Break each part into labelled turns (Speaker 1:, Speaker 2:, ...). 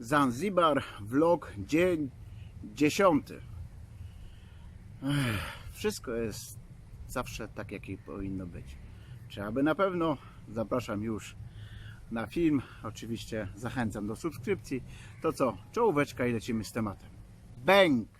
Speaker 1: Zanzibar, vlog, dzień dziesiąty. Wszystko jest zawsze tak, jak i powinno być. Czy aby na pewno zapraszam już na film. Oczywiście zachęcam do subskrypcji. To co, czołóweczka i lecimy z tematem. Bęk!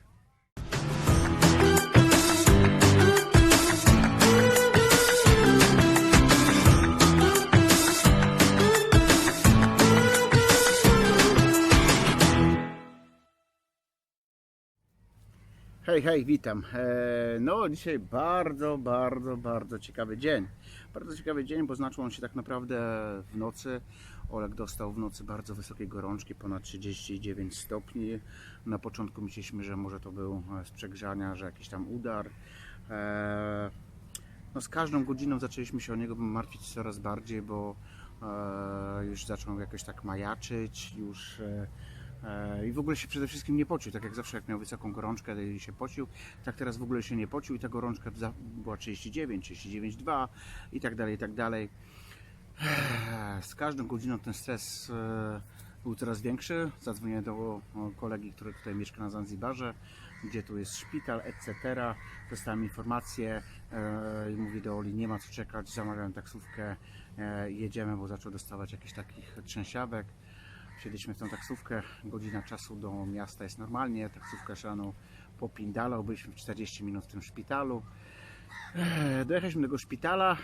Speaker 1: Hej, hej, witam. E, No, dzisiaj bardzo, bardzo, bardzo ciekawy dzień. Bardzo ciekawy dzień, bo znaczył on się tak naprawdę w nocy. Olek dostał w nocy bardzo wysokiej gorączki, ponad 39 stopni. Na początku myśleliśmy, że może to był z przegrzania, że jakiś tam udar. E, No, z każdą godziną zaczęliśmy się o niego martwić coraz bardziej, bo e, już zaczął jakoś tak majaczyć, już I w ogóle się przede wszystkim nie pocił, tak jak zawsze jak miał wysoką gorączkę i się pocił, tak teraz w ogóle się nie pocił i ta gorączka była 39, 39,2 i tak dalej, i tak dalej. Z każdą godziną ten stres e, był coraz większy. Zadzwoniłem do o, kolegi, który tutaj mieszka na Zanzibarze, gdzie tu jest szpital, etc. Dostałem informację e, i mówię do Oli, nie ma co czekać, zamawiam taksówkę, e, jedziemy, bo zaczął dostawać jakichś takich trzęsiawek. Wsiedliśmy w tą taksówkę, godzina czasu do miasta jest normalnie, taksówka szano popindalał, byliśmy w 40 minut w tym szpitalu. Eee, Dojechaliśmy do tego szpitala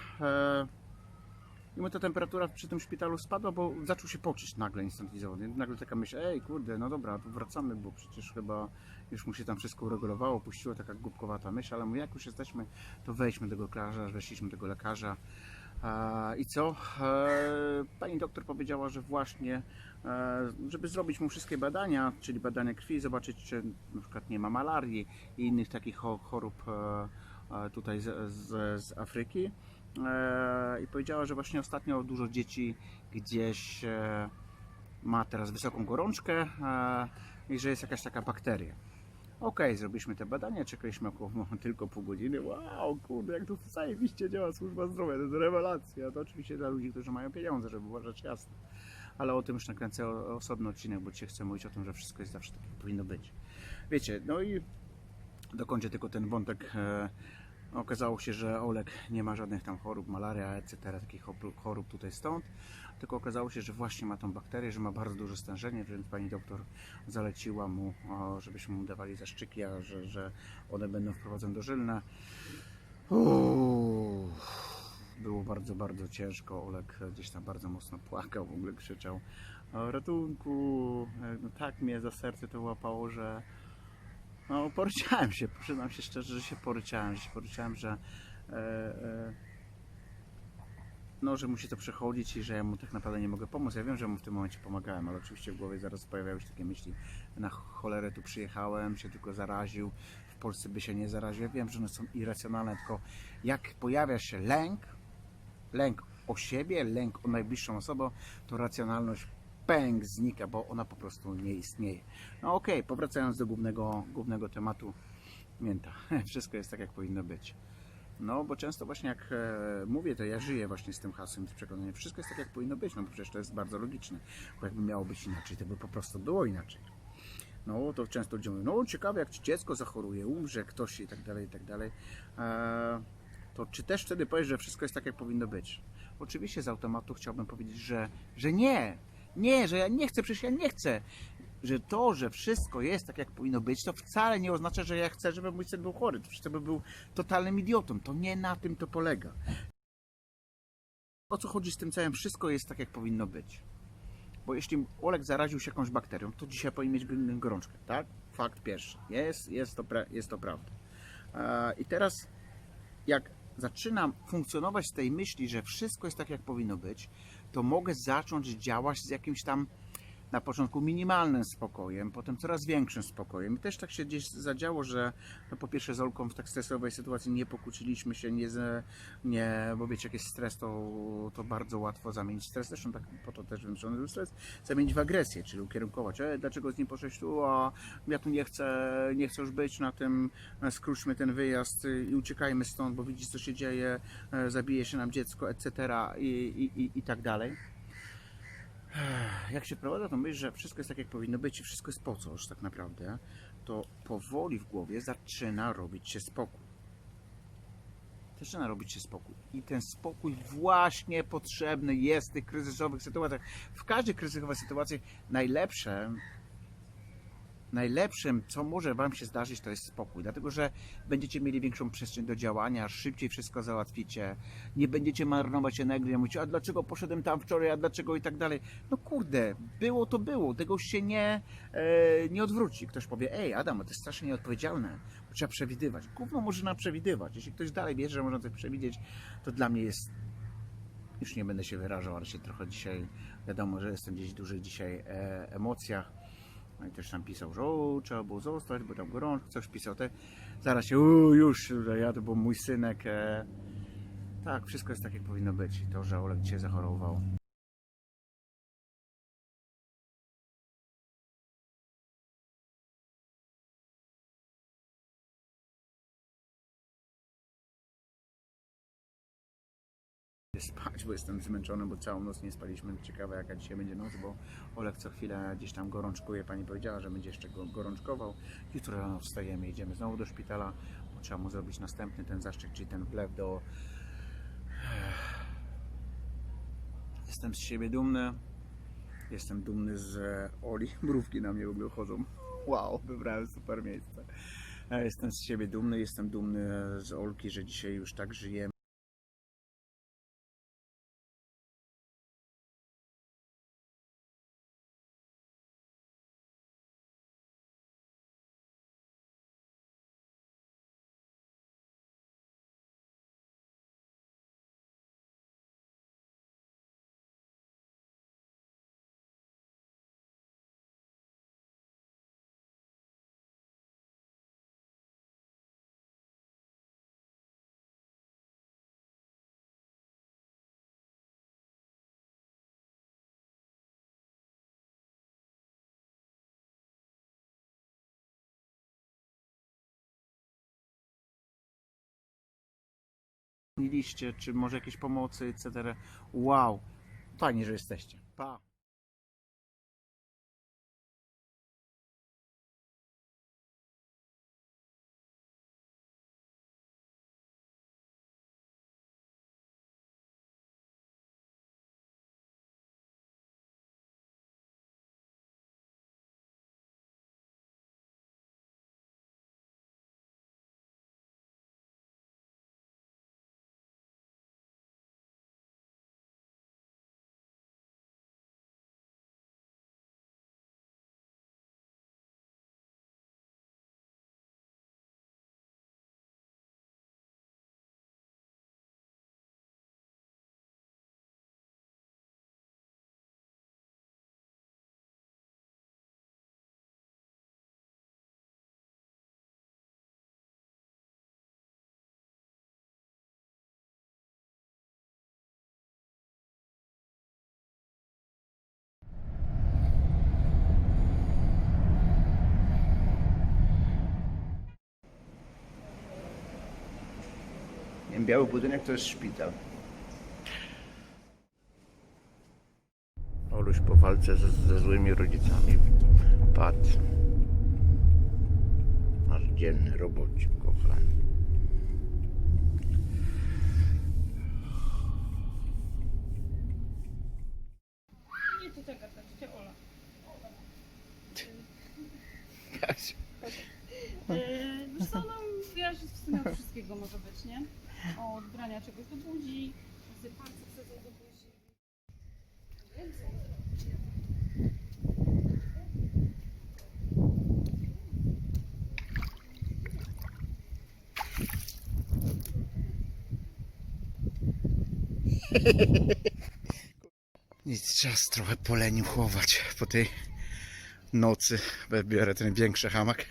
Speaker 1: i mu ta temperatura przy tym szpitalu spadła, bo zaczął się pocić nagle instantizowo. Nagle taka myśl, ej kurde, no dobra, to wracamy, bo przecież chyba już mu się tam wszystko uregulowało, puściło taka głupkowata myśl, ale mówię, jak już jesteśmy, to wejdźmy do tego lekarza, weszliśmy do tego lekarza. I co? E, Pani doktor powiedziała, że właśnie, e, żeby zrobić mu wszystkie badania, czyli badania krwi, zobaczyć, czy na przykład nie ma malarii i innych takich cho- chorób e, tutaj z, z, z Afryki. I powiedziała, że właśnie ostatnio dużo dzieci gdzieś ma teraz wysoką gorączkę i że jest jakaś taka bakteria. Okej, zrobiliśmy te badania, czekaliśmy około tylko pół godziny. Wow, kurde, jak to zajebiście działa służba zdrowia, to jest rewelacja. To oczywiście dla ludzi, którzy mają pieniądze, żeby rzecz jasna. Ale o tym już nakręcę osobny odcinek, bo dzisiaj chcę mówić o tym, że wszystko jest zawsze tak, jak powinno być. Wiecie, no i dokończę tylko ten wątek. E, okazało się, że Olek nie ma żadnych tam chorób, malaria, etc., takich chorób tutaj stąd. Tylko okazało się, że właśnie ma tą bakterię, że ma bardzo duże stężenie, więc pani doktor zaleciła mu, żebyśmy mu dawali zaszczyki, a że, że one będą wprowadzone dożylne. Uff, Było bardzo, bardzo ciężko. Olek gdzieś tam bardzo mocno płakał, w ogóle krzyczał ratunku. No, tak mnie za serce to łapało, że no, poryczałem się, przyznam się szczerze, że się poryczałem, że się poryczałem, że e, e, no, że musi to przechodzić i że ja mu tak naprawdę nie mogę pomóc. Ja wiem, że mu w tym momencie pomagałem, ale oczywiście w głowie zaraz pojawiały się takie myśli, na cholerę tu przyjechałem, się tylko zaraził, w Polsce by się nie zaraził. Ja wiem, że one są irracjonalne, tylko jak pojawia się lęk, lęk o siebie, lęk o najbliższą osobę, to racjonalność pęk znika, bo ona po prostu nie istnieje. No okej, powracając do głównego, głównego tematu, mięta. Wszystko jest tak, jak powinno być. No, bo często właśnie jak e, mówię, to ja żyję właśnie z tym hasłem, z przekonaniem, wszystko jest tak, jak powinno być, no bo przecież to jest bardzo logiczne. Bo jakby miało być inaczej, to by po prostu było inaczej. No, to często ludzie mówią, no ciekawe, jak ci dziecko zachoruje, umrze ktoś i tak dalej, i tak dalej. E, to czy też wtedy powiesz, że wszystko jest tak, jak powinno być? Oczywiście z automatu chciałbym powiedzieć, że, że nie, nie, że ja nie chcę, przecież ja nie chcę. Że to, że wszystko jest tak, jak powinno być, to wcale nie oznacza, że ja chcę, żeby mój syn był chory. To przecież to by był totalnym idiotą. To nie na tym to polega. O co chodzi z tym całym? Wszystko jest tak, jak powinno być. Bo jeśli Olek zaraził się jakąś bakterią, to dzisiaj powinien mieć gorączkę, tak? Fakt pierwszy. Jest, jest, to, jest to prawda. I teraz, jak zaczynam funkcjonować z tej myśli, że wszystko jest tak, jak powinno być, to mogę zacząć działać z jakimś tam na początku minimalnym spokojem, potem coraz większym spokojem. I też tak się gdzieś zadziało, że no po pierwsze z Olką w tak stresowej sytuacji nie pokłóciliśmy się, nie, nie bo wiecie, jak jest stres, to, to bardzo łatwo zamienić stres, zresztą tak po to też wymyślony był stres, zamienić w agresję, czyli ukierunkować, e, dlaczego z nim poszłeś tu, a ja tu nie chcę, nie chcę już być na tym, skróćmy ten wyjazd i uciekajmy stąd, bo widzisz co się dzieje, e, zabije się nam dziecko, etc. i, i, i, i tak dalej. Jak się wprowadza tą myśl, że wszystko jest tak jak powinno być i wszystko jest po coś tak naprawdę, to powoli w głowie zaczyna robić się spokój. Zaczyna robić się spokój. I ten spokój właśnie potrzebny jest w tych kryzysowych sytuacjach. W każdej kryzysowej sytuacji najlepsze najlepszym, co może Wam się zdarzyć, to jest spokój, dlatego że będziecie mieli większą przestrzeń do działania, szybciej wszystko załatwicie, nie będziecie marnować energii, mówić, a dlaczego poszedłem tam wczoraj, a dlaczego i tak dalej. No kurde, było to było, tego się nie, e, nie odwróci. Ktoś powie, ej Adam, to jest strasznie nieodpowiedzialne, bo trzeba przewidywać. Gówno można przewidywać. Jeśli ktoś dalej wierzy, że można coś przewidzieć, to dla mnie jest już nie będę się wyrażał, ale się trochę dzisiaj, wiadomo, że jestem gdzieś dłużej dzisiaj e, emocjach. No i też tam pisał, że o, trzeba było zostać, bo tam gorączka, coś pisał. Te, zaraz się, u, już, ja to był mój synek. E, tak, wszystko jest tak, jak powinno być. To, że Olek dzisiaj zachorował. Spać, bo jestem zmęczony, bo całą noc nie spaliśmy. Ciekawe jaka dzisiaj będzie noc, bo Olek co chwilę gdzieś tam gorączkuje. Pani powiedziała, że będzie jeszcze go gorączkował. Jutro rano wstajemy, idziemy znowu do szpitala, bo trzeba mu zrobić następny ten zaszczep, czyli ten wlew do... Jestem z siebie dumny. Jestem dumny z Oli. Mrówki na mnie w ogóle chodzą. Wow, wybrałem super miejsce. E, Jestem z siebie dumny, jestem dumny z Olki, że dzisiaj już tak żyjemy. Liście, czy może jakieś pomocy, etc. Wow, fajnie, że jesteście. Pa. Biały budynek to jest szpital. Oluś po walce ze, ze złymi rodzicami padł. Nasz dzienny robocik, kochany.
Speaker 2: Nie, to czeka, to cię Ola. Yy, wiesz co, no wiesz, wszystkiego może być, nie? Od brania czegoś do buzi, z wsadzać do buzi.
Speaker 1: Nic, czas trochę poleniuchować po tej nocy. Biorę ten większy hamak,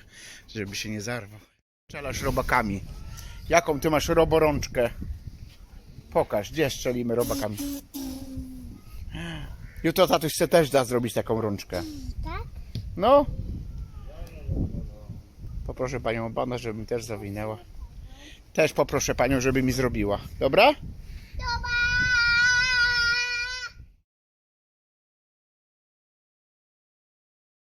Speaker 1: żeby się nie zarwał. Strzelasz robakami. Jaką ty masz roborączkę? Pokaż, gdzie strzelimy robakami. Jutro tatuś chce też da zrobić taką rączkę.
Speaker 3: Tak?
Speaker 1: No. Poproszę panią pana, żeby mi też zawinęła. Też poproszę panią, żeby mi zrobiła.
Speaker 3: Dobra.